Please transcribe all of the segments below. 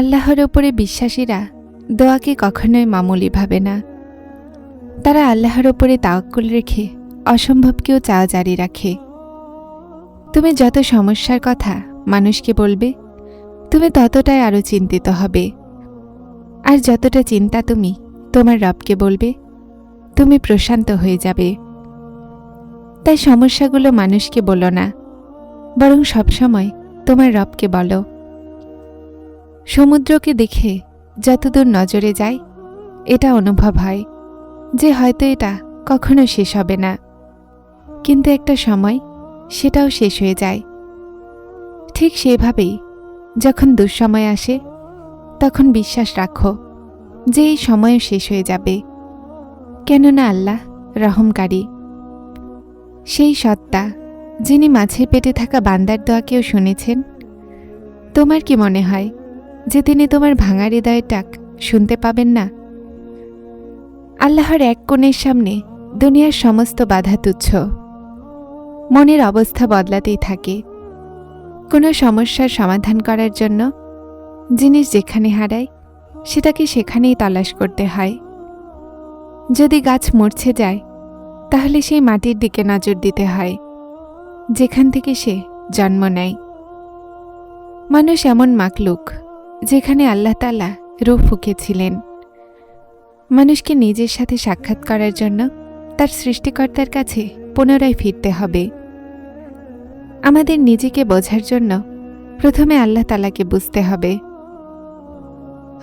আল্লাহর ওপরে বিশ্বাসীরা দোয়াকে কখনোই মামুলি ভাবে না। তারা আল্লাহর ওপরে তাওয়াক্কুল রেখে অসম্ভবকেও চাওয়া জারি রাখে। তুমি যত সমস্যার কথা মানুষকে বলবে, তুমি ততটাই আরও চিন্তিত হবে। আর যতটা চিন্তা তুমি তোমার রবকে বলবে, তুমি প্রশান্ত হয়ে যাবে। তাই সমস্যাগুলো মানুষকে বলো না, বরং সবসময় তোমার রবকে বলো। সমুদ্রকে দেখে যতদূর নজরে যায়, এটা অনুভব হয় যে হয়তো এটা কখনো শেষ হবে না। কিন্তু একটা সময় সেটাও শেষ হয়ে যায়। ঠিক সেভাবেই যখন দুঃসময় আসে, তখন বিশ্বাস রাখো যে এই সময়ও শেষ হয়ে যাবে। কেননা আল্লাহ রহমকারী। সেই সত্তা যিনি মাছের পেটে থাকা বান্দার দোয়াকেও শুনেছেন, তোমার কি মনে হয় যে তিনি তোমার ভাঙা হৃদয়ের ডাক শুনতে পাবেন না। আল্লাহর এক কোণের সামনে দুনিয়ার সমস্ত বাধা তুচ্ছ। মনের অবস্থা বদলাতেই থাকে। কোনো সমস্যার সমাধান করার জন্য জিনিস যেখানে হারায়, সেটাকে সেখানেই তলাশ করতে হয়। যদি গাছ মরছে যায়, তাহলে সেই মাটির দিকে নজর দিতে হয়, যেখান থেকে সে জন্ম নেয়। মানুষ এমন মাকলুক। যেখানে আল্লাহ তালা রূপ ফুঁকেছিলেন। মানুষকে নিজের সাথে সাক্ষাৎ করার জন্য তার সৃষ্টিকর্তার কাছে পুনরায় ফিরতে হবে। আমাদের নিজেকে বোঝার জন্য প্রথমে আল্লাহ তালাকে বুঝতে হবে।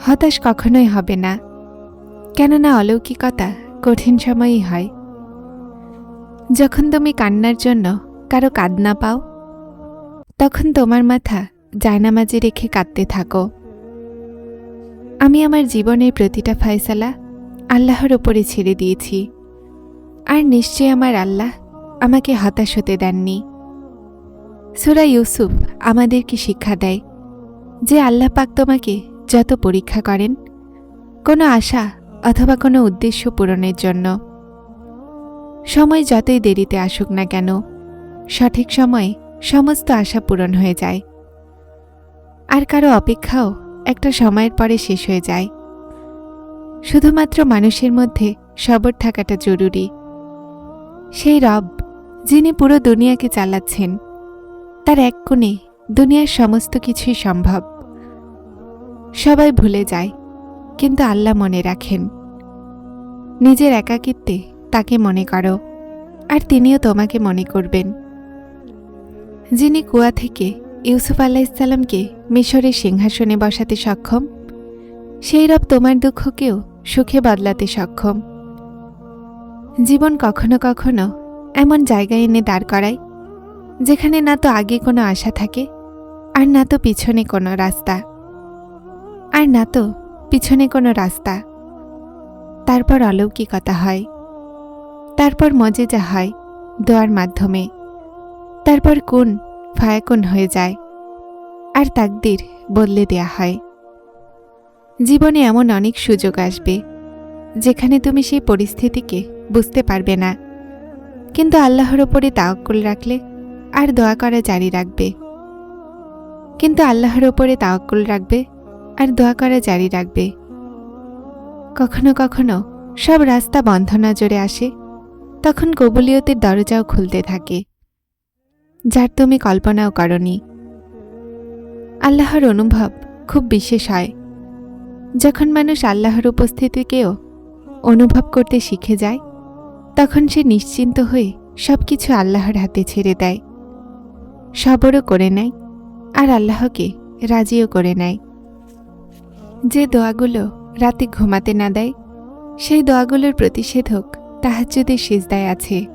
হতাশ কখনোই হবে না, কেননা অলৌকিকতা কঠিন সময়ই হয়। যখন তুমি কান্নার জন্য কারও কাঁদ না পাও, তখন তোমার মাথা জায়নামাজে রেখে কাঁদতে থাকো। আমি আমার জীবনের প্রতিটা ফয়সালা আল্লাহর ওপরে ছেড়ে দিয়েছি। আর নিশ্চয় আমার আল্লাহ আমাকে হতাশ হতে দেননি। সুরা ইউসুফ আমাদেরকে শিক্ষা দেয় যে আল্লাহ পাক তোমাকে যত পরীক্ষা করেন, কোনো আশা অথবা কোনো উদ্দেশ্য পূরণের জন্য। সময় যতই দেরিতে আসুক না কেন, সঠিক সময়ে সমস্ত আশা পূরণ হয়ে যায়। আর কারও অপেক্ষাও একটা সময়ের পরে শেষ হয়ে যায়। শুধুমাত্র মানুষের মধ্যে সবর থাকাটা জরুরি। সেই রব, যিনি পুরো দুনিয়াকে চালাচ্ছেন, তার এক কোণে দুনিয়ার সমস্ত কিছুই সম্ভব। সবাই ভুলে যায়, কিন্তু আল্লাহ মনে রাখেন। নিজের একাকিত্বে তাকে মনে করো, আর তিনিও তোমাকে মনে করবেন। যিনি কুয়া থেকে ইউসুফ আলাইসাল্লামকে মিশরের সিংহাসনে বসাতে সক্ষম। সেই রব তোমার দুঃখকেও সুখে বদলাতে সক্ষম। জীবন কখনো কখনো এমন জায়গায় এনে দাঁড় করায়, যেখানে না তো আগে কোনো আশা থাকে, আর না তো পিছনে কোনো রাস্তা। আর না তো পিছনে কোনো রাস্তা। তারপর অলৌকিকতা হয়। তারপর মজেজা হয় দোয়ার মাধ্যমে। তারপর কোন ফায়াকুন হয়ে যায়। আর তাকদির বদলে দেয়া হয়। জীবনে এমন অনেক সুযোগ আসবে, যেখানে তুমি সেই পরিস্থিতিকে বুঝতে পারবে না। কিন্তু আল্লাহর ওপরে তাওয়াক্কুল রাখলে আর দোয়া করা জারি রাখবে। কিন্তু আল্লাহর ওপরে তাওয়াক্কুল রাখবে আর দোয়া করা জারি রাখবে। কখনো কখনো সব রাস্তা বন্ধ নজরে আসে, তখন কবুলিয়তের দরজাও খুলতে থাকে। যার তুমি কল্পনাও করনি। আল্লাহর অনুভব খুব বিশেষ হয়। যখন মানুষ আল্লাহর উপস্থিতিকেও অনুভব করতে শিখে যায়, তখন সে নিশ্চিন্ত হয়ে সব কিছু আল্লাহর হাতে ছেড়ে দেয়। সবরও করে নেয় আর আল্লাহকে রাজিও করে নেয়। যে দোয়াগুলো রাতে ঘুমাতে না দেয়, সেই দোয়াগুলোর প্রতিষেধক তাহাজ্জুদের সিজদায় আছে।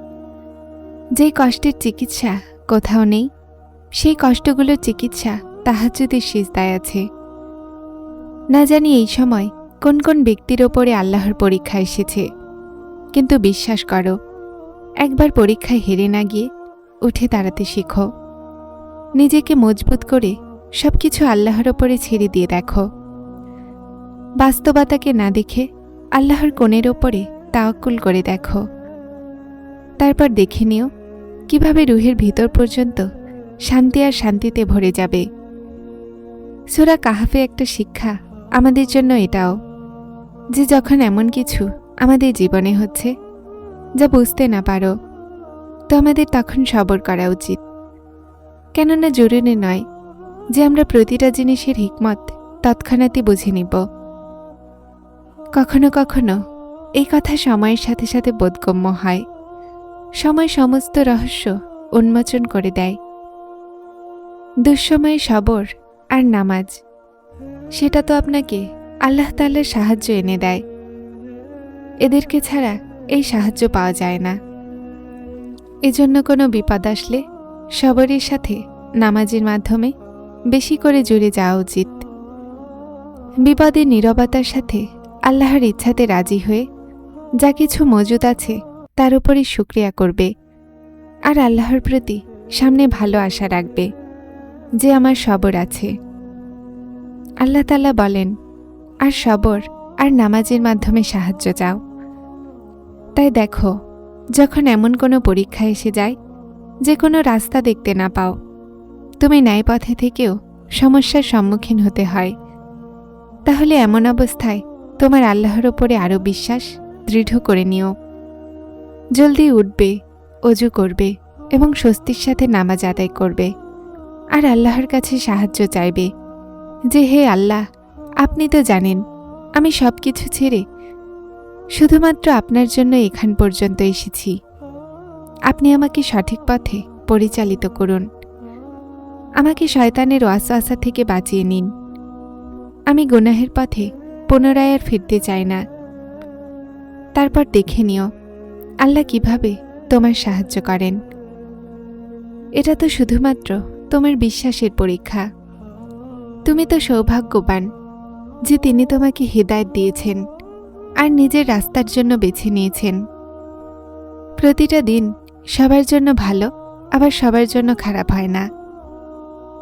যেই কষ্টের চিকিৎসা কোথাও নেই। সেই কষ্টগুলোর চিকিৎসা তাহাজ্জুদের সিজদায় আছে। না জানি এই সময় কোন কোন ব্যক্তির ওপরে আল্লাহর পরীক্ষা এসেছে। কিন্তু বিশ্বাস করো, একবার পরীক্ষায় হেরে না গিয়ে উঠে দাঁড়াতে শেখো। নিজেকে মজবুত করে সব কিছু আল্লাহর ওপরে ছেড়ে দিয়ে দেখো। বাস্তবতাকে না দেখে আল্লাহর কোণের ওপরে তাওকুল করে দেখো। তারপর দেখে নিও কীভাবে রুহের ভিতর পর্যন্ত শান্তি আর শান্তিতে ভরে যাবে? সুরা কাহাফে একটা শিক্ষা, আমাদের জন্য এটাও, যে যখন এমন কিছু আমাদের জীবনে হচ্ছে, যা বুঝতে না পারো, তো আমাদের তখন সবর করা উচিত। কেননা জরুরি নয় যে আমরা প্রতিটা জিনিসের হিকমত তৎক্ষণাৎই বুঝে নিব। কখনো কখনো এই কথা সময়ের সাথে সাথে বোধগম্য হয়। সময় সমস্ত রহস্য উন্মোচন করে দেয়। দুঃসময়ে সবর আর নামাজ, সেটা তো আপনাকে আল্লাহ তাল্লার সাহায্য এনে দেয়। এদেরকে ছাড়া এই সাহায্য পাওয়া যায় না। এজন্য কোনো বিপদ আসলে সবরের সাথে নামাজের মাধ্যমে বেশি করে জুড়ে যাওয়া উচিত। বিপদের নীরবতার সাথে আল্লাহর ইচ্ছাতে রাজি হয়ে যা কিছু মজুদ আছে তার উপরই শুক্রিয়া করবে। আর আল্লাহর প্রতি সামনে ভালো আশা রাখবে, যে আমার সবর আছে। আল্লাহ তাল্লাহ বলেন, আর সবর আর নামাজের মাধ্যমে সাহায্য চাও। তাই দেখো, যখন এমন কোনো পরীক্ষা এসে যায়, যে কোনো রাস্তা দেখতে না পাও, তুমি ন্যায় পথে থেকেও সমস্যার সম্মুখীন হতে হয়। তাহলে এমন অবস্থায় তোমার আল্লাহর ওপরে আরও বিশ্বাস দৃঢ় করে নিও। জলদি উঠবে, অজু করবে এবং স্বস্তির সাথে নামাজ আদায় করবে আর আল্লাহর কাছে সাহায্য চাইবে। যে হে আল্লাহ, আপনি তো জানেন, আমি সব কিছু ছেড়ে শুধুমাত্র আপনার জন্য এখান পর্যন্ত এসেছি। আপনি আমাকে সঠিক পথে পরিচালিত করুন। আমাকে শয়তানের ওয়াসওয়াসা থেকে বাঁচিয়ে নিন। আমি গুনাহের পথে পুনরায় আর ফিরতে চাই না। তারপর দেখে নিও আল্লাহ কীভাবে তোমার সাহায্য করেন? এটা তো শুধুমাত্র তোমার বিশ্বাসের পরীক্ষা। তুমি তো সৌভাগ্যবান যে তিনি তোমাকে হৃদায়ত দিয়েছেন আর নিজের রাস্তার জন্য বেছে নিয়েছেন। প্রতিটা দিন সবার জন্য ভালো, আবার সবার জন্য খারাপ হয় না।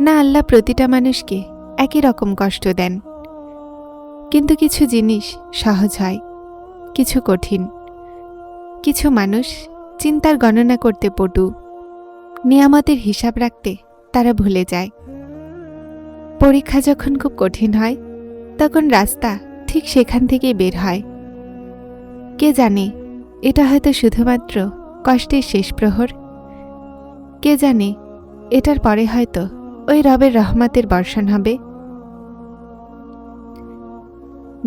না আল্লাহ প্রতিটা মানুষকে একই রকম কষ্ট দেন। কিন্তু কিছু জিনিস সহজ হয়, কিছু কঠিন। কিছু মানুষ চিন্তার গণনা করতে পটু। নিয়ামতের হিসাব রাখতে তারা ভুলে যায়। পরীক্ষা যখন খুব কঠিন হয়, তখন রাস্তা ঠিক সেখান থেকেই বের হয়। কে জানে, এটা হয়তো শুধুমাত্র কষ্টের শেষ প্রহর। কে জানে, এটার পরে হয়তো ওই রবের রহমতের বর্ষণ হবে।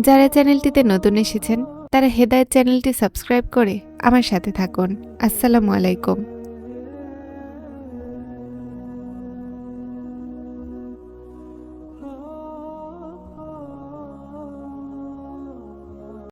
যারা চ্যানেলটিতে নতুন এসেছেন তারা হেদায়ত চ্যানেলটি সাবস্ক্রাইব করে আমার সাথে থাকুন। আসসালামু আলাইকুম।